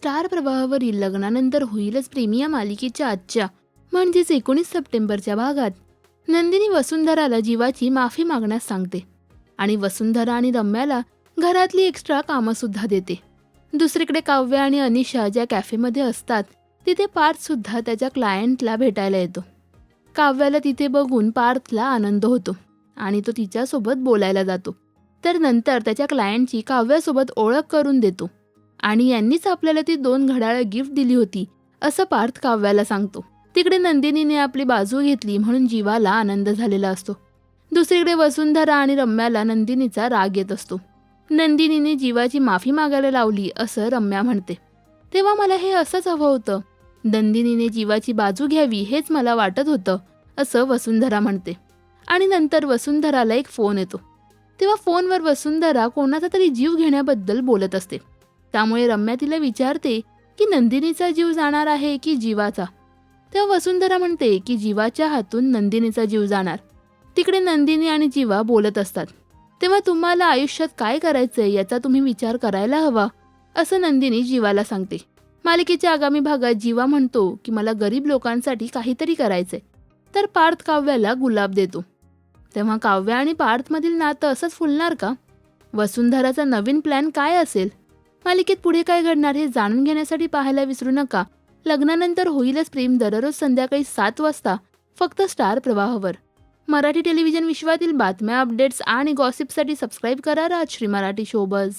Star प्रवाहावरील लग्नानंतर होईलच प्रेमी या मालिकेच्या आजच्या म्हणजेच एकोणीस सप्टेंबरच्या भागात. नंदिनी वसुंधराला जीवाची माफी मागण्यास सांगते आणि वसुंधरा आणि रम्याला घरातली एक्स्ट्रा कामंसुद्धा देते. दुसरीकडे काव्य आणि अनिशा ज्या कॅफेमध्ये असतात तिथे पार्थसुद्धा त्याच्या क्लायंटला भेटायला येतो. काव्याला तिथे बघून पार्थला आनंद होतो आणि तो तिच्यासोबत बोलायला जातो. तर नंतर त्याच्या क्लायंटची काव्यासोबत ओळख करून देतो. आणि यांनीच आपल्याला ती दोन घड्याळं गिफ्ट दिली होती असं पार्थ काव्याला सांगतो. तिकडे नंदिनीने आपली बाजू घेतली म्हणून जीवाला आनंद झालेला असतो. दुसरीकडे वसुंधरा आणि रम्याला नंदिनीचा राग येत असतो. नंदिनीने जीवाची माफी मागायला लावली असं रम्या म्हणते. तेव्हा मला हे असंच हवं होतं. नंदिनीने जीवाची बाजू घ्यावी हेच मला वाटत होतं असं वसुंधरा म्हणते. आणि नंतर वसुंधराला एक फोन येतो. तेव्हा फोनवर वसुंधरा कोणाचा तरी जीव घेण्याबद्दल बोलत असते. त्यामुळे रम्या तिला विचारते की नंदिनीचा जीव जाणार आहे की जीवाचा? तेव्हा वसुंधरा म्हणते की जीवाच्या हातून नंदिनीचा जीव जाणार. तिकडे नंदिनी आणि जीवा बोलत असतात. तेव्हा तुम्हाला आयुष्यात काय करायचंय याचा तुम्ही विचार करायला हवा असं नंदिनी जीवाला सांगते. मालिकेच्या आगामी भागात जीवा म्हणतो की मला गरीब लोकांसाठी काहीतरी करायचंय तर पार्थ काव्याला गुलाब देतो. तेव्हा काव्य आणि पार्थमधील नातं असंच फुलणार का? वसुंधराचा नवीन प्लॅन काय असेल? मालिकेत पुढे काय घडणार हे जाणून घेण्यासाठी पाहायला विसरू नका. लग्नानंतर होईलच प्रेम दररोज संध्याकाळी सात वाजता फक्त स्टार प्रवाहावर. मराठी टेलिव्हिजन विश्वातील बातम्या अपडेट्स आणि गॉसिपसाठी सबस्क्राईब करा राजश्री मराठी शोबज